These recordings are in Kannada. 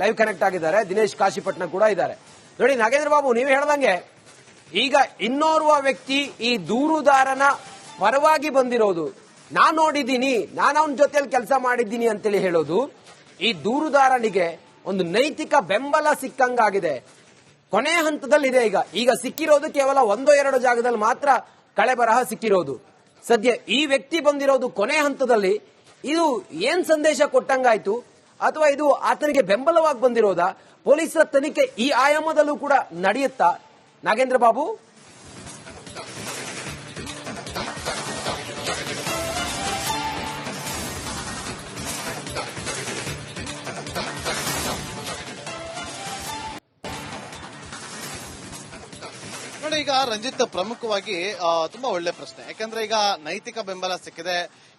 ಲೈವ್ ಕನೆಕ್ಟ್ ಆಗಿದ್ದಾರೆ. ದಿನೇಶ್ ಕಾಶಿಪಟ್ನ ಕೂಡ ಇದ್ದಾರೆ. ನೋಡಿ, ನಾಗೇಂದ್ರ ಬಾಬು, ನೀವು ಹೇಳ್ದಂಗೆ ಈಗ ಇನ್ನೋರ್ವ ವ್ಯಕ್ತಿ ಈ ದೂರುದಾರನ ಪರವಾಗಿ ಬಂದಿರೋದು. ನಾನು ನೋಡಿದ್ದೀನಿ, ನಾನು ಅವನ ಜೊತೆಯಲ್ಲಿ ಕೆಲಸ ಮಾಡಿದ್ದೀನಿ ಅಂತೇಳಿ ಹೇಳೋದು ಈ ದೂರುದಾರನಿಗೆ ಒಂದು ನೈತಿಕ ಬೆಂಬಲ ಸಿಕ್ಕಂಗಾಗಿದೆ. ಕೊನೆಯ ಹಂತದಲ್ಲಿದೆ ಈಗ. ಈಗ ಸಿಕ್ಕಿರೋದು ಕೇವಲ ಒಂದೋ ಎರಡು ಜಾಗದಲ್ಲಿ ಮಾತ್ರ ಕಳೆ ಬರಹ ಸಿಕ್ಕಿರೋದು. ಸದ್ಯ ಈ ವ್ಯಕ್ತಿ ಬಂದಿರೋದು ಕೊನೆ ಹಂತದಲ್ಲಿ. ಇದು ಏನ್ ಸಂದೇಶ ಕೊಟ್ಟಂಗಾಯ್ತು? ಅಥವಾ ಇದು ಆತನಿಗೆ ಬೆಂಬಲವಾಗಿ ಬಂದಿರೋದಾ? ಪೊಲೀಸರ ತನಿಖೆ ಈ ಆಯಾಮದಲ್ಲೂ ಕೂಡ ನಡೆಯುತ್ತಾ? ನಾಗೇಂದ್ರ ಬಾಬು? ರಂಜಿತ್ ಪ್ರಮುಖವಾಗಿ ತುಂಬಾ ಒಳ್ಳೆ ಪ್ರಶ್ನೆ. ಯಾಕಂದ್ರೆ ಈಗ ನೈತಿಕ ಬೆಂಬಲ ಸಿಕ್ಕಿದೆ.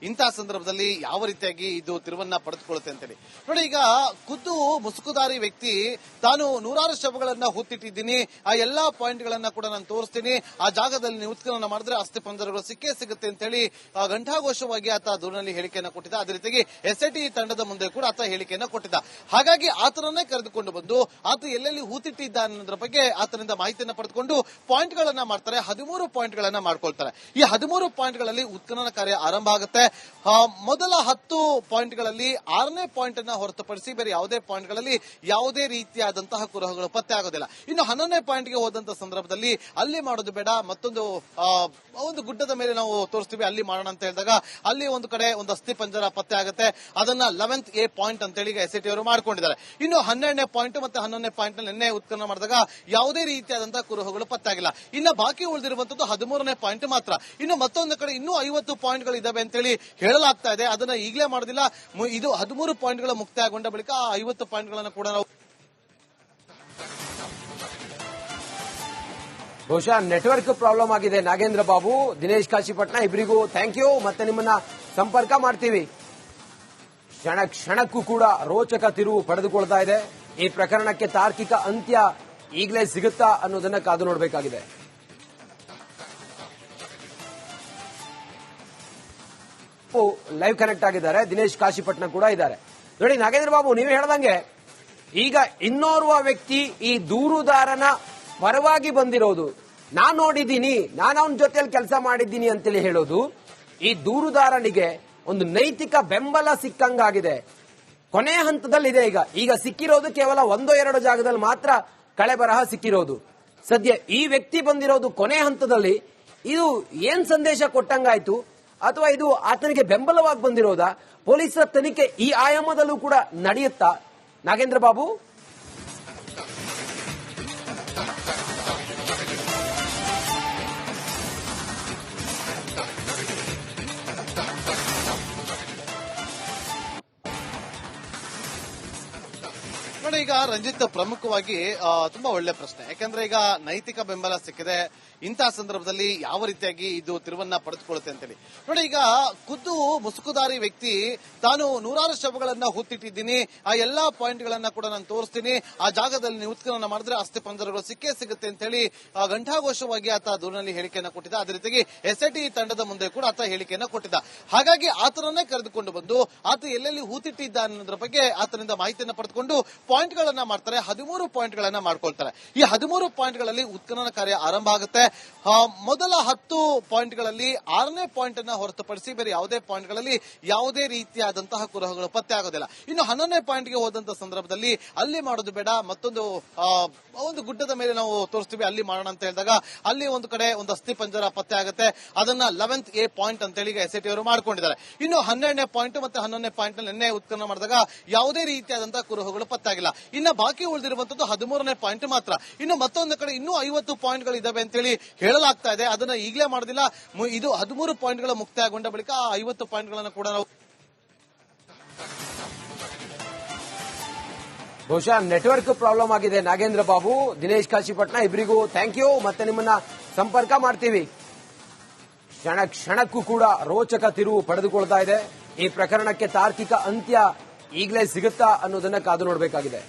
ಇಂತಹ ಸಂದರ್ಭದಲ್ಲಿ ಯಾವ ರೀತಿಯಾಗಿ ಇದು ತಿರುವನ್ನ ಪಡೆದುಕೊಳ್ಳುತ್ತೆ ಅಂತೇಳಿ. ನೋಡಿ, ಈಗ ಖುದ್ದು ಮುಸುಕುದಾರಿ ವ್ಯಕ್ತಿ, ತಾನು ನೂರಾರು ಶವಗಳನ್ನ ಹೂತಿಟ್ಟಿದ್ದೀನಿ. ಆ ಎಲ್ಲಾ ಪಾಯಿಂಟ್ ಗಳನ್ನ ಕೂಡ ನಾನು ತೋರಿಸ್ತೀನಿ. ಆ ಜಾಗದಲ್ಲಿ ನೀವು ಉತ್ಖನನ ಮಾಡಿದ್ರೆ ಅಸ್ಥಿ ಪಂಜರಗಳು ಸಿಕ್ಕೇ ಸಿಗುತ್ತೆ ಅಂತೇಳಿ ಘಂಟಾಘೋಷವಾಗಿ ಆತ ದೂರಿನಲ್ಲಿ ಹೇಳಿಕೆಯನ್ನ ಕೊಟ್ಟಿದ್ದ. ಅದೇ ರೀತಿಯಾಗಿ ಎಸ್ಐಟಿ ತಂಡದ ಮುಂದೆ ಕೂಡ ಆತ ಹೇಳಿಕೆಯನ್ನ ಕೊಟ್ಟಿದ್ದ. ಹಾಗಾಗಿ ಆತನನ್ನೇ ಕರೆದುಕೊಂಡು ಬಂದು, ಆತ ಎಲ್ಲೆಲ್ಲಿ ಹೂತಿಟ್ಟಿದ್ದ ಅನ್ನೋದ್ರ ಬಗ್ಗೆ ಆತನಿಂದ ಮಾಹಿತಿಯನ್ನು ಪಡೆದುಕೊಂಡು ಪಾಯಿಂಟ್ ಗಳನ್ನ ಮಾಡ್ತಾರೆ, ಹದಿಮೂರು ಪಾಯಿಂಟ್ ಗಳನ್ನ ಮಾಡ್ಕೊಳ್ತಾರೆ. ಈ ಹದಿಮೂರು ಪಾಯಿಂಟ್ಗಳಲ್ಲಿ ಉತ್ಖನನ ಕಾರ್ಯ ಆರಂಭ ಆಗುತ್ತೆ. ಮೊದಲ ಹತ್ತು ಪಾಯಿಂಟ್ಗಳಲ್ಲಿ ಆರನೇ ಪಾಯಿಂಟ್ ಅನ್ನ ಹೊರತುಪಡಿಸಿ ಬೇರೆ ಯಾವುದೇ ಪಾಯಿಂಟ್ಗಳಲ್ಲಿ ಯಾವುದೇ ರೀತಿಯಾದಂತಹ ಕುರುಹಗಳು ಪತ್ತೆ ಆಗೋದಿಲ್ಲ. ಇನ್ನು ಹನ್ನೊಂದನೇ ಪಾಯಿಂಟ್ಗೆ ಹೋದಂತ ಸಂದರ್ಭದಲ್ಲಿ ಅಲ್ಲಿ ಮಾಡೋದು ಬೇಡ, ಮತ್ತೊಂದು ಒಂದು ಗುಡ್ಡದ ಮೇಲೆ ನಾವು ತೋರಿಸ್ತೀವಿ, ಅಲ್ಲಿ ಮಾಡೋಣ ಅಂತ ಹೇಳಿದಾಗ ಅಲ್ಲಿ ಒಂದು ಕಡೆ ಒಂದು ಅಸ್ಥಿ ಪಂಜರ ಪತ್ತೆ ಆಗುತ್ತೆ. ಅದನ್ನ ಲೆವೆಂತ್ ಎ ಪಾಯಿಂಟ್ ಅಂತೇಳಿ ಎಸ್ ಟಿ ಅವರು ಮಾಡ್ಕೊಂಡಿದ್ದಾರೆ. ಇನ್ನು ಹನ್ನೆರಡನೇ ಪಾಯಿಂಟ್ ಮತ್ತೆ ಹನ್ನೊಂದನೇ ಪಾಯಿಂಟ್ನಲ್ಲಿ ನಿನ್ನೆ ಉತ್ಖನನ ಮಾಡಿದಾಗ ಯಾವುದೇ ರೀತಿಯಾದಂತಹ ಕುರುಹುಗಳು ಪತ್ತಾಗಿಲ್ಲ ಇನ್ನು ಬಾಕಿ ಉಳಿದಿರುವಂತದ್ದು ಹದಿಮೂರನೇ ಪಾಯಿಂಟ್ ಮಾತ್ರ. ಇನ್ನು ಮತ್ತೊಂದು ಕಡೆ ಇನ್ನೂ ಐವತ್ತು ಪಾಯಿಂಟ್ಗಳು ಇದಾವೆ ಅಂತೇಳಿ ಹೇಳಲಾಗ್ತಾ ಇದೆ. ಅದನ್ನ ಈಗಲೇ ಮಾಡೋದಿಲ್ಲ. ಇದು ಹದಿಮೂರು ಪಾಯಿಂಟ್ಗಳ ಮುಕ್ತಾಯಗೊಂಡ ಬಳಿಕ ಆ ಐವತ್ತು ಪಾಯಿಂಟ್ ಗಳನ್ನ ಕೂಡ ನಾವು ಬಹುಶಃ ನೆಟ್ವರ್ಕ್ ಪ್ರಾಬ್ಲಮ್ ಆಗಿದೆ. ನಾಗೇಂದ್ರ ಬಾಬು, ದಿನೇಶ್ ಕಾಶಿಪಟ್ನ ಇಬ್ಬರಿಗೂ ಥ್ಯಾಂಕ್ ಯು ಮತ್ತೆ ನಿಮ್ಮನ್ನ ಸಂಪರ್ಕ ಮಾಡ್ತೀವಿ. ಕ್ಷಣ ಕ್ಷಣಕ್ಕೂ ಕೂಡ ರೋಚಕ ತಿರುವು ಪಡೆದುಕೊಳ್ತಾ ಇದೆ. ಈ ಪ್ರಕರಣಕ್ಕೆ ತಾರ್ಕಿಕ ಅಂತ್ಯ ಈಗಲೇ ಸಿಗುತ್ತಾ ಅನ್ನೋದನ್ನ ಕಾದು ನೋಡಬೇಕಾಗಿದೆ. ಲೈವ್ ಕನೆಕ್ಟ್ ಆಗಿದ್ದಾರೆ. ದಿನೇಶ್ ಕಾಶಿಪಟ್ನ ಕೂಡ ಇದ್ದಾರೆ. ನೋಡಿ, ನಾಗೇಂದ್ರ ಬಾಬು, ನೀವು ಹೇಳ್ದಂಗೆ ಈಗ ಇನ್ನೋರ್ವ ವ್ಯಕ್ತಿ ಈ ದೂರುದಾರನ ಪರವಾಗಿ ಬಂದಿರೋದು. ನಾನು ನೋಡಿದ್ದೀನಿ, ನಾನು ಅವನ ಜೊತೆಯಲ್ಲಿ ಕೆಲಸ ಮಾಡಿದ್ದೀನಿ ಅಂತೇಳಿ ಹೇಳೋದು ಈ ದೂರುದಾರನಿಗೆ ಒಂದು ನೈತಿಕ ಬೆಂಬಲ ಸಿಕ್ಕಂಗಾಗಿದೆ. ಕೊನೆಯ ಹಂತದಲ್ಲಿದೆ ಈಗ. ಈಗ ಸಿಕ್ಕಿರೋದು ಕೇವಲ ಒಂದೋ, ಎರಡು ಜಾಗದಲ್ಲಿ ಮಾತ್ರ ಕಳೆ ಬರಹ ಸಿಕ್ಕಿರೋದು. ಸದ್ಯ ಈ ವ್ಯಕ್ತಿ ಬಂದಿರೋದು ಕೊನೆ ಹಂತದಲ್ಲಿ. ಇದು ಏನ್ ಸಂದೇಶ ಕೊಟ್ಟಂಗಾಯ್ತು? ಅಥವಾ ಇದು ಆತನಿಗೆ ಬೆಂಬಲವಾಗಿ ಬಂದಿರೋದಾ? ಪೊಲೀಸರ ತನಿಖೆ ಈ ಆಯಾಮದಲ್ಲೂ ಕೂಡ ನಡೆಯುತ್ತಾ? ನಾಗೇಂದ್ರ ಬಾಬು? ಈಗ ರಂಜಿತ್ ಪ್ರಮುಖವಾಗಿ ತುಂಬಾ ಒಳ್ಳೆ ಪ್ರಶ್ನೆ. ಯಾಕಂದ್ರೆ ಈಗ ನೈತಿಕ ಬೆಂಬಲ ಸಿಕ್ಕಿದೆ. ಇಂತಹ ಸಂದರ್ಭದಲ್ಲಿ ಯಾವ ರೀತಿಯಾಗಿ ಇದು ತಿರುವನ್ನ ಪಡೆದುಕೊಳ್ಳುತ್ತೆ ಅಂತೇಳಿ. ನೋಡಿ ಈಗ ಖುದ್ದು ಮುಸುಕುದಾರಿ ವ್ಯಕ್ತಿ ತಾನು ನೂರಾರು ಶವಗಳನ್ನ ಹುತ್ತಿಟ್ಟಿದ್ದೀನಿ ಆ ಎಲ್ಲಾ ಪಾಯಿಂಟ್ ಗಳನ್ನ ಕೂಡ ನಾನು ತೋರಿಸ್ತೀನಿ. ಆ ಜಾಗದಲ್ಲಿ ನೀವು ಉತ್ಖನನ ಮಾಡಿದ್ರೆ ಅಸ್ಥಿ ಪಂಜರಗಳು ಸಿಕ್ಕೇ ಸಿಗುತ್ತೆ ಅಂತೇಳಿ ಆ, ಘಂಟಾಘೋಷವಾಗಿ ಆತ ದೂರಿನಲ್ಲಿ ಹೇಳಿಕೆಯನ್ನ ಕೊಟ್ಟಿದ್ದ. ಅದೇ ರೀತಿಯಾಗಿ ಎಸ್ಐಟಿ ತಂಡದ ಮುಂದೆ ಕೂಡ ಆತ ಹೇಳಿಕೆಯನ್ನ ಕೊಟ್ಟಿದ್ದ. ಹಾಗಾಗಿ ಆತನನ್ನೇ ಕರೆದುಕೊಂಡು ಬಂದು ಆತ ಎಲ್ಲೆಲ್ಲಿ ಹೂತಿಟ್ಟಿದ್ದ ಅನ್ನೋದ್ರ ಬಗ್ಗೆ ಆತನಿಂದ ಮಾಹಿತಿಯನ್ನ ಪಡೆದುಕೊಂಡು ಪಾಯಿಂಟ್ ಗಳನ್ನ ಮಾಡ್ತಾರೆ, ಹದಿಮೂರು ಪಾಯಿಂಟ್ ಗಳನ್ನ ಮಾಡ್ಕೊಳ್ತಾರೆ. ಈ ಹದಿಮೂರು ಪಾಯಿಂಟ್ಗಳಲ್ಲಿ ಉತ್ಖನನ ಕಾರ್ಯ ಆರಂಭ ಆಗುತ್ತೆ. ಮೊದಲ ಹತ್ತು ಪಾಯಿಂಟ್ಗಳಲ್ಲಿ ಆರನೇ ಪಾಯಿಂಟ್ ಅನ್ನ ಹೊರತುಪಡಿಸಿ ಬೇರೆ ಯಾವುದೇ ಪಾಯಿಂಟ್ಗಳಲ್ಲಿ ಯಾವುದೇ ರೀತಿಯಾದಂತಹ ಕುರುಹಗಳು ಪತ್ತೆ ಆಗೋದಿಲ್ಲ. ಇನ್ನು ಹನ್ನೊಂದನೇ ಪಾಯಿಂಟ್ಗೆ ಸಂದರ್ಭದಲ್ಲಿ ಅಲ್ಲಿ ಮಾಡೋದು ಬೇಡ, ಮತ್ತೊಂದು ಒಂದು ಗುಡ್ಡದ ಮೇಲೆ ನಾವು ತೋರಿಸ್ತೀವಿ, ಅಲ್ಲಿ ಮಾಡೋಣ ಅಂತ ಹೇಳಿದಾಗ ಅಲ್ಲಿ ಒಂದು ಕಡೆ ಒಂದು ಅಸ್ಥಿ ಪಂಜರ ಪತ್ತೆ ಆಗುತ್ತೆ. ಅದನ್ನ ಲೆವೆಂತ್ ಎ ಪಾಯಿಂಟ್ ಅಂತೇಳಿ ಎಸ್ ಟಿ ಅವರು ಮಾಡ್ಕೊಂಡಿದ್ದಾರೆ. ಇನ್ನು ಹನ್ನೆರಡನೇ ಪಾಯಿಂಟ್ ಮತ್ತೆ ಹನ್ನೊಂದನೇ ಪಾಯಿಂಟ್ನಲ್ಲಿ ನಿನ್ನೆ ಉತ್ಖನನ ಮಾಡಿದಾಗ ಯಾವುದೇ ರೀತಿಯಾದಂತಹ ಕುರುಹುಗಳು ಪತ್ತಾಗಿಲ್ಲ ಇನ್ನು ಬಾಕಿ ಉಳಿದಿರುವಂತದ್ದು ಹದಿಮೂರನೇ ಪಾಯಿಂಟ್ ಮಾತ್ರ. ಇನ್ನು ಮತ್ತೊಂದು ಕಡೆ ಇನ್ನೂ ಐವತ್ತು ಪಾಯಿಂಟ್ಗಳು ಇದಾವೆ ಅಂತೇಳಿ ಹೇಳಲಾಗ್ತಾ ಇದೆ. ಅದನ್ನ ಈಗಲೇ ಮಾಡೋದಿಲ್ಲ. ಇದು ಹದಿಮೂರು ಪಾಯಿಂಟ್ಗಳ ಮುಕ್ತಾಯಗೊಂಡ ಬಳಿಕ ಆ ಐವತ್ತು ಪಾಯಿಂಟ್ ಗಳನ್ನ ಕೂಡ ನಾವು ಬಹುಶಃ ನೆಟ್ವರ್ಕ್ ಪ್ರಾಬ್ಲಮ್ ಆಗಿದೆ. ನಾಗೇಂದ್ರ ಬಾಬು, ದಿನೇಶ್ ಕಾಶಿಪಟ್ನ ಇಬ್ಬರಿಗೂ ಥ್ಯಾಂಕ್ ಯು ಮತ್ತೆ ನಿಮ್ಮನ್ನ ಸಂಪರ್ಕ ಮಾಡ್ತೀವಿ. ಕ್ಷಣ ಕ್ಷಣಕ್ಕೂ ಕೂಡ ರೋಚಕ ತಿರುವು ಪಡೆದುಕೊಳ್ತಾ ಇದೆ. ಈ ಪ್ರಕರಣಕ್ಕೆ ತಾರ್ಕಿಕ ಅಂತ್ಯ ಈಗಲೇ ಸಿಗುತ್ತಾ ಅನ್ನೋದನ್ನ ಕಾದು ನೋಡಬೇಕಾಗಿದೆ.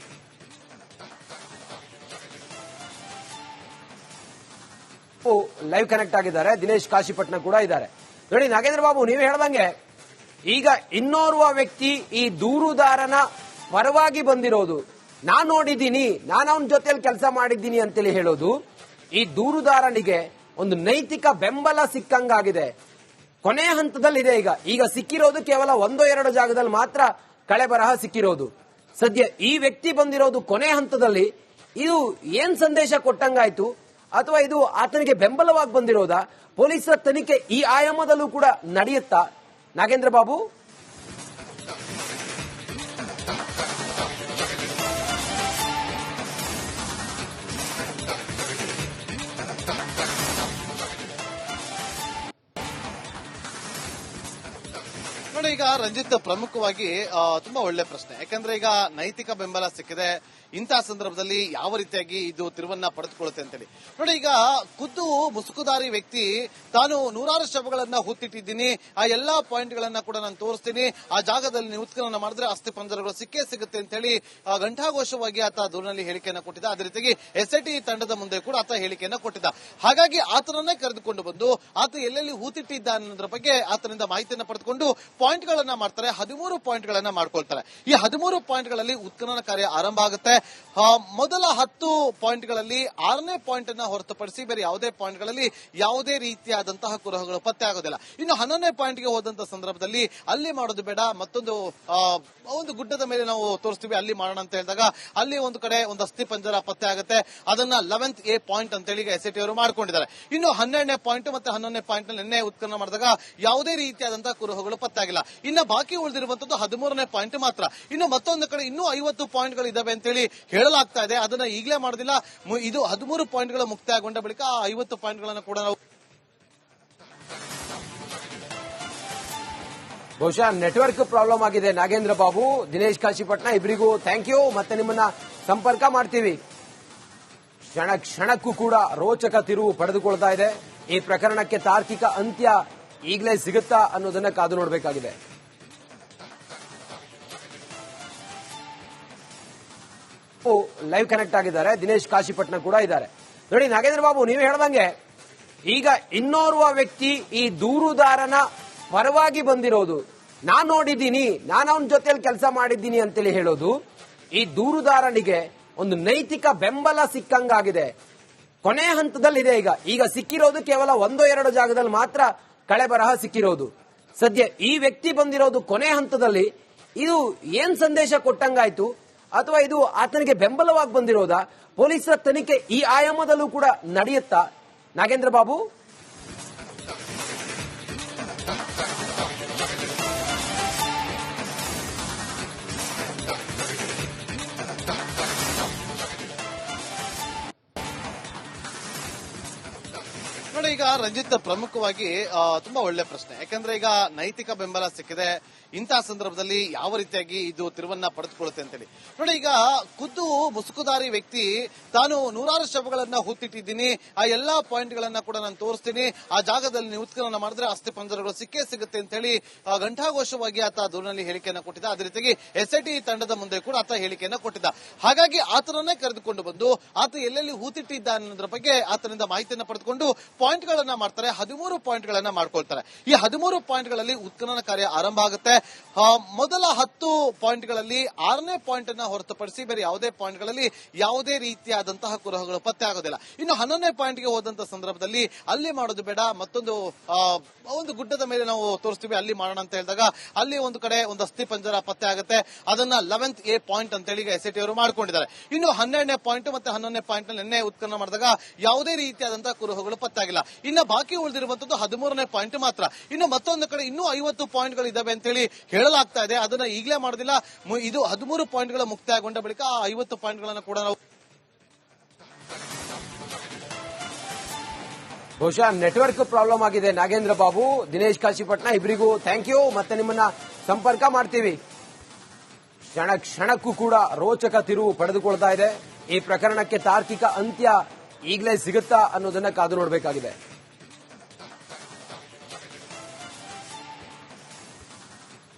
ಲೈವ್ ಕನೆಕ್ಟ್ ಆಗಿದ್ದಾರೆ. ದಿನೇಶ್ ಕಾಶಿಪಟ್ನ ಕೂಡ ಇದ್ದಾರೆ. ನೋಡಿ, ನಾಗೇಂದ್ರ ಬಾಬು, ನೀವು ಹೇಳ್ದಂಗೆ, ಈಗ ಇನ್ನೋರ್ವ ವ್ಯಕ್ತಿ ಈ ದೂರುದಾರನ ಪರವಾಗಿ ಬಂದಿರೋದು. ನಾನು ನೋಡಿದ್ದೀನಿ, ನಾನು ಅವನ ಜೊತೆಯಲ್ಲಿ ಕೆಲಸ ಮಾಡಿದ್ದೀನಿ ಅಂತೇಳಿ ಹೇಳೋದು, ಈ ದೂರುದಾರನಿಗೆ ಒಂದು ನೈತಿಕ ಬೆಂಬಲ ಸಿಕ್ಕಂಗಾಗಿದೆ. ಕೊನೆಯ ಹಂತದಲ್ಲಿದೆ ಈಗ. ಈಗ ಸಿಕ್ಕಿರೋದು ಕೇವಲ ಒಂದೋ, ಎರಡು ಜಾಗದಲ್ಲಿ ಮಾತ್ರ ಕಳೆ ಬರಹ ಸಿಕ್ಕಿರೋದು. ಸದ್ಯ ಈ ವ್ಯಕ್ತಿ ಬಂದಿರೋದು ಕೊನೆ ಹಂತದಲ್ಲಿ ಇದು ಏನ್ ಸಂದೇಶ ಕೊಟ್ಟಂಗಾಯ್ತು? ಅಥವಾ ಇದು ಆತನಿಗೆ ಬೆಂಬಲವಾಗಿ ಬಂದಿರೋದಾ? ಪೊಲೀಸರ ತನಿಖೆ ಈ ಆಯಾಮದಲ್ಲೂ ಕೂಡ ನಡೆಯುತ್ತಾ? ನಾಗೇಂದ್ರ ಬಾಬು? ರಂಜಿತ್ ಪ್ರಮುಖವಾಗಿ ತುಂಬಾ ಒಳ್ಳೆ ಪ್ರಶ್ನೆ. ಯಾಕಂದ್ರೆ ಈಗ ನೈತಿಕ ಬೆಂಬಲ ಸಿಕ್ಕಿದೆ. ಇಂತಹ ಸಂದರ್ಭದಲ್ಲಿ ಯಾವ ರೀತಿಯಾಗಿ ಇದು ತಿರುವನ್ನ ಪಡೆದುಕೊಳ್ಳುತ್ತೆ ಅಂತೇಳಿ. ನೋಡಿ, ಈಗ ಖುದ್ದು ಮುಸುಕುದಾರಿ ವ್ಯಕ್ತಿ ತಾನು ನೂರಾರು ಶವಗಳನ್ನ ಹುತ್ತಿಟ್ಟಿದ್ದೀನಿ ಆ ಎಲ್ಲಾ ಪಾಯಿಂಟ್ ಗಳನ್ನ ಕೂಡ ನಾನು ತೋರಿಸ್ತೀನಿ. ಆ ಜಾಗದಲ್ಲಿ ಉತ್ಖನನ ಮಾಡಿದ್ರೆ ಅಸ್ಥಿ ಪಂಜರಗಳು ಸಿಕ್ಕೇ ಸಿಗುತ್ತೆ ಅಂತ ಹೇಳಿ ಘಂಟಾಘೋಷವಾಗಿ ಆತ ದೂರಿನಲ್ಲಿ ಹೇಳಿಕೆಯನ್ನು ಕೊಟ್ಟಿದ್ದ. ಅದೇ ರೀತಿಯಾಗಿ ಎಸ್ಐಟಿ ತಂಡದ ಮುಂದೆ ಕೂಡ ಆತ ಹೇಳಿಕೆಯನ್ನ ಕೊಟ್ಟಿದ್ದ. ಹಾಗಾಗಿ ಆತನನ್ನೇ ಕರೆದುಕೊಂಡು ಬಂದು ಆತ ಎಲ್ಲೆಲ್ಲಿ ಹೂತಿಟ್ಟಿದ್ದ ಅನ್ನೋದ್ರ ಬಗ್ಗೆ ಆತನಿಂದ ಮಾಹಿತಿಯನ್ನ ಪಡೆದುಕೊಂಡು ಪಾಯಿಂಟ್ ಗಳನ್ನ ಮಾಡ್ತಾರೆ. ಹದಿಮೂರು ಪಾಯಿಂಟ್ ಗಳನ್ನ ಮಾಡ್ಕೊಳ್ತಾರೆ. ಈ ಹದಿಮೂರು ಪಾಯಿಂಟ್ಗಳಲ್ಲಿ ಉತ್ಖನನ ಕಾರ್ಯ ಆರಂಭ ಆಗುತ್ತೆ. ಮೊದಲ ಹತ್ತು ಪಾಯಿಂಟ್ಗಳಲ್ಲಿ ಆರನೇ ಪಾಯಿಂಟ್ ಅನ್ನ ಹೊರತುಪಡಿಸಿ ಬೇರೆ ಯಾವುದೇ ಪಾಯಿಂಟ್ಗಳಲ್ಲಿ ಯಾವುದೇ ರೀತಿಯಾದಂತಹ ಕುರುಹಗಳು ಪತ್ತೆ ಆಗೋದಿಲ್ಲ. ಇನ್ನು ಹನ್ನೊಂದನೇ ಪಾಯಿಂಟ್ಗೆ ಹೋದಂತ ಸಂದರ್ಭದಲ್ಲಿ ಅಲ್ಲಿ ಮಾಡೋದು ಬೇಡ, ಮತ್ತೊಂದು ಒಂದು ಗುಡ್ಡದ ಮೇಲೆ ನಾವು ತೋರಿಸ್ತೀವಿ, ಅಲ್ಲಿ ಮಾಡೋಣ ಅಂತ ಹೇಳಿದಾಗ ಅಲ್ಲಿ ಒಂದು ಕಡೆ ಒಂದು ಅಸ್ಥಿ ಪಂಜರ ಪತ್ತೆ ಆಗುತ್ತೆ. ಅದನ್ನ ಲೆವೆಂತ್ ಎ ಪಾಯಿಂಟ್ ಅಂತ ಹೇಳಿ ಟಿ ಅವರು ಮಾಡ್ಕೊಂಡಿದ್ದಾರೆ. ಇನ್ನು ಹನ್ನೆರಡನೇ ಪಾಯಿಂಟ್ ಮತ್ತೆ ಹನ್ನೊಂದನೇ ಪಾಯಿಂಟ್ ನಿನ್ನೆ ಉತ್ಖನ್ನ ಮಾಡಿದಾಗ ಯಾವುದೇ ರೀತಿಯಾದಂತಹ ಪತ್ತೆ ಪತ್ತಾಗಿಲ್ಲ ಇನ್ನು ಬಾಕಿ ಉಳಿದಿರುವಂತದ್ದು ಹದಿಮೂರನೇ ಪಾಯಿಂಟ್ ಮಾತ್ರ. ಇನ್ನು ಮತ್ತೊಂದು ಕಡೆ ಇನ್ನೂ ಐವತ್ತು ಪಾಯಿಂಟ್ಗಳು ಇದಾವೆ ಅಂತೇಳಿ ಹೇಳಲಾಗ್ತಾ ಇದೆ. ಅದನ್ನ ಈಗಲೇ ಮಾಡೋದಿಲ್ಲ. ಇದು ಹದಿಮೂರು ಪಾಯಿಂಟ್ಗಳು ಮುಕ್ತಾಯಗೊಂಡ ಬಳಿಕ ಆ ಐವತ್ತು ಪಾಯಿಂಟ್ಗಳನ್ನು ಕೂಡ ನಾವು ಬಹುಶಃ ನೆಟ್ವರ್ಕ್ ಪ್ರಾಬ್ಲಮ್ ಆಗಿದೆ. ನಾಗೇಂದ್ರ ಬಾಬು, ದಿನೇಶ್ ಕಾಶಿಪಟ್ನ ಇಬ್ಬರಿಗೂ ಥ್ಯಾಂಕ್ ಯು ಮತ್ತೆ ನಿಮ್ಮನ್ನ ಸಂಪರ್ಕ ಮಾಡ್ತೀವಿ. ಕ್ಷಣ ಕ್ಷಣಕ್ಕೂ ಕೂಡ ರೋಚಕ ತಿರುವು ಪಡೆದುಕೊಳ್ತಾ ಇದೆ. ಈ ಪ್ರಕರಣಕ್ಕೆ ತಾರ್ಕಿಕ ಅಂತ್ಯ ಈಗಲೇ ಸಿಗುತ್ತಾ ಅನ್ನೋದನ್ನ ಕಾದು ನೋಡಬೇಕಾಗಿದೆ. ಲೈವ್ ಕನೆಕ್ಟ್ ಆಗಿದ್ದಾರೆ. ದಿನೇಶ್ ಕಾಶಿಪಟ್ನ ಕೂಡ ಇದ್ದಾರೆ. ನೋಡಿ, ನಾಗೇಂದ್ರ ಬಾಬು, ನೀವು ಹೇಳ್ದಂಗೆ ಈಗ ಇನ್ನೋರ್ವ ವ್ಯಕ್ತಿ ಈ ದೂರುದಾರನ ಪರವಾಗಿ ಬಂದಿರೋದು. ನಾನ್ ನೋಡಿದ್ದೀನಿ, ನಾನು ಅವನ ಜೊತೆಯಲ್ಲಿ ಕೆಲಸ ಮಾಡಿದ್ದೀನಿ ಅಂತೇಳಿ ಹೇಳೋದು ಈ ದೂರುದಾರನಿಗೆ ಒಂದು ನೈತಿಕ ಬೆಂಬಲ ಸಿಕ್ಕಂಗಾಗಿದೆ. ಕೊನೆಯ ಹಂತದಲ್ಲಿದೆ ಈಗ. ಈಗ ಸಿಕ್ಕಿರೋದು ಕೇವಲ ಒಂದೋ ಎರಡು ಜಾಗದಲ್ಲಿ ಮಾತ್ರ ಕಳೆ ಬರಹ ಸಿಕ್ಕಿರೋದು. ಸದ್ಯ ಈ ವ್ಯಕ್ತಿ ಬಂದಿರೋದು ಕೊನೆ ಹಂತದಲ್ಲಿ. ಇದು ಏನ್ ಸಂದೇಶ ಕೊಟ್ಟಂಗಾಯ್ತು? ಅಥವಾ ಇದು ಆತನಿಗೆ ಬೆಂಬಲವಾಗಿ ಬಂದಿರೋದಾ? ಪೊಲೀಸರ ತನಿಖೆ ಈ ಆಯಾಮದಲ್ಲೂ ಕೂಡ ನಡೆಯುತ್ತಾ? ನಾಗೇಂದ್ರ ಬಾಬು? ಈಗ ರಂಜಿತ್ ಪ್ರಮುಖವಾಗಿ ತುಂಬಾ ಒಳ್ಳೆ ಪ್ರಶ್ನೆ. ಯಾಕಂದ್ರೆ ಈಗ ನೈತಿಕ ಬೆಂಬಲ ಸಿಕ್ಕಿದೆ. ಇಂತಹ ಸಂದರ್ಭದಲ್ಲಿ ಯಾವ ರೀತಿಯಾಗಿ ಇದು ತಿರುವನ್ನ ಪಡೆದುಕೊಳ್ಳುತ್ತೆ ಅಂತೇಳಿ. ನೋಡಿ, ಈಗ ಖುದ್ದು ಮುಸುಕುದಾರಿ ವ್ಯಕ್ತಿ, ತಾನು ನೂರಾರು ಶವಗಳನ್ನ ಹೂತಿಟ್ಟಿದ್ದೀನಿ. ಆ ಎಲ್ಲಾ ಪಾಯಿಂಟ್ ಗಳನ್ನ ಕೂಡ ನಾನು ತೋರಿಸ್ತೀನಿ. ಆ ಜಾಗದಲ್ಲಿ ನೀವು ಉತ್ಖನನ ಮಾಡಿದ್ರೆ ಅಸ್ಥಿ ಪಂಜರಗಳು ಸಿಕ್ಕೇ ಸಿಗುತ್ತೆ ಅಂತ ಹೇಳಿ ಘಂಟಾಘೋಷವಾಗಿ ಆತ ದೂರಿನಲ್ಲಿ ಹೇಳಿಕೆಯನ್ನ ಕೊಟ್ಟಿದ್ದ. ಅದೇ ರೀತಿಯಾಗಿ ಎಸ್ಐಟಿ ತಂಡದ ಮುಂದೆ ಕೂಡ ಆತ ಹೇಳಿಕೆಯನ್ನ ಕೊಟ್ಟಿದ್ದ. ಹಾಗಾಗಿ ಆತನನ್ನೇ ಕರೆದುಕೊಂಡು ಬಂದು, ಆತ ಎಲ್ಲೆಲ್ಲಿ ಹೂತಿಟ್ಟಿದ್ದ ಅನ್ನೋದ್ರ ಬಗ್ಗೆ ಆತನಿಂದ ಮಾಹಿತಿಯನ್ನು ಪಡೆದುಕೊಂಡು ಪಾಯಿಂಟ್ ಗಳನ್ನ ಮಾಡ್ತಾರೆ, ಹದಿಮೂರು ಪಾಯಿಂಟ್ ಗಳನ್ನ ಮಾಡ್ಕೊಳ್ತಾರೆ. ಈ ಹದಿಮೂರು ಪಾಯಿಂಟ್ಗಳಲ್ಲಿ ಉತ್ಖನನ ಕಾರ್ಯ ಆರಂಭ ಆಗುತ್ತೆ. ಮೊದಲ ಹತ್ತು ಪಾಯಿಂಟ್ಗಳಲ್ಲಿ ಆರನೇ ಪಾಯಿಂಟ್ ಅನ್ನ ಹೊರತುಪಡಿಸಿ ಬೇರೆ ಯಾವುದೇ ಪಾಯಿಂಟ್ಗಳಲ್ಲಿ ಯಾವುದೇ ರೀತಿಯಾದಂತಹ ಕುರುಹಗಳು ಪತ್ತೆ ಆಗೋದಿಲ್ಲ. ಇನ್ನು ಹನ್ನೊಂದನೇ ಪಾಯಿಂಟ್ಗೆ ಹೋದಂತ ಸಂದರ್ಭದಲ್ಲಿ ಅಲ್ಲಿ ಮಾಡೋದು ಬೇಡ, ಮತ್ತೊಂದು ಒಂದು ಗುಡ್ಡದ ಮೇಲೆ ನಾವು ತೋರಿಸ್ತೀವಿ, ಅಲ್ಲಿ ಮಾಡೋಣ ಅಂತ ಹೇಳಿದಾಗ ಅಲ್ಲಿ ಒಂದು ಕಡೆ ಒಂದು ಅಸ್ಥಿ ಪಂಜರ ಪತ್ತೆ ಆಗುತ್ತೆ. ಅದನ್ನ ಲೆವೆಂತ್ ಎ ಪಾಯಿಂಟ್ ಅಂತ ಹೇಳಿ ಎಸ್ ಅವರು ಮಾಡ್ಕೊಂಡಿದ್ದಾರೆ. ಇನ್ನು ಹನ್ನೆರಡನೇ ಪಾಯಿಂಟ್ ಮತ್ತೆ ಹನ್ನೊಂದನೇ ಪಾಯಿಂಟ್ ನಿನ್ನೆ ಉತ್ಖನನ ಮಾಡಿದಾಗ ಯಾವುದೇ ರೀತಿಯಾದಂತಹ ಕುರುಹುಗಳು ಪತ್ತಾಗಿಲ್ಲ ಇನ್ನು ಬಾಕಿ ಉಳಿದಿರುವಂತದ್ದು ಹದಿಮೂರನೇ ಪಾಯಿಂಟ್ ಮಾತ್ರ. ಇನ್ನು ಮತ್ತೊಂದು ಕಡೆ ಇನ್ನೂ ಐವತ್ತು ಪಾಯಿಂಟ್ಗಳು ಇದಾವೆ ಅಂತೇಳಿ ಹೇಳಲಾಗ್ತಾ ಇದೆ. ಅದನ್ನ ಈಗಲೇ ಮಾಡೋದಿಲ್ಲ. ಇದು ಹದಿಮೂರು ಪಾಯಿಂಟ್ಗಳ ಮುಕ್ತಾಯಗೊಂಡ ಬಳಿಕ ಆ ಐವತ್ತು ಪಾಯಿಂಟ್ಗಳನ್ನು ಕೂಡ ನಾವು ಬಹುಶಃ ನೆಟ್ವರ್ಕ್ ಪ್ರಾಬ್ಲಮ್ ಆಗಿದೆ. ನಾಗೇಂದ್ರ ಬಾಬು, ದಿನೇಶ್ ಕಾಶಿಪಟ್ನ ಇಬ್ಬರಿಗೂ ಥ್ಯಾಂಕ್ ಯು ಮತ್ತೆ ನಿಮ್ಮನ್ನ ಸಂಪರ್ಕ ಮಾಡ್ತೀವಿ. ಕ್ಷಣ ಕ್ಷಣಕ್ಕೂ ಕೂಡ ರೋಚಕ ತಿರುವು ಪಡೆದುಕೊಳ್ತಾ ಇದೆ. ಈ ಪ್ರಕರಣಕ್ಕೆ ತಾರ್ಕಿಕ ಅಂತ್ಯ ಈಗಲೇ ಸಿಗುತ್ತಾ ಅನ್ನೋದನ್ನ ಕಾದು ನೋಡಬೇಕಾಗಿದೆ.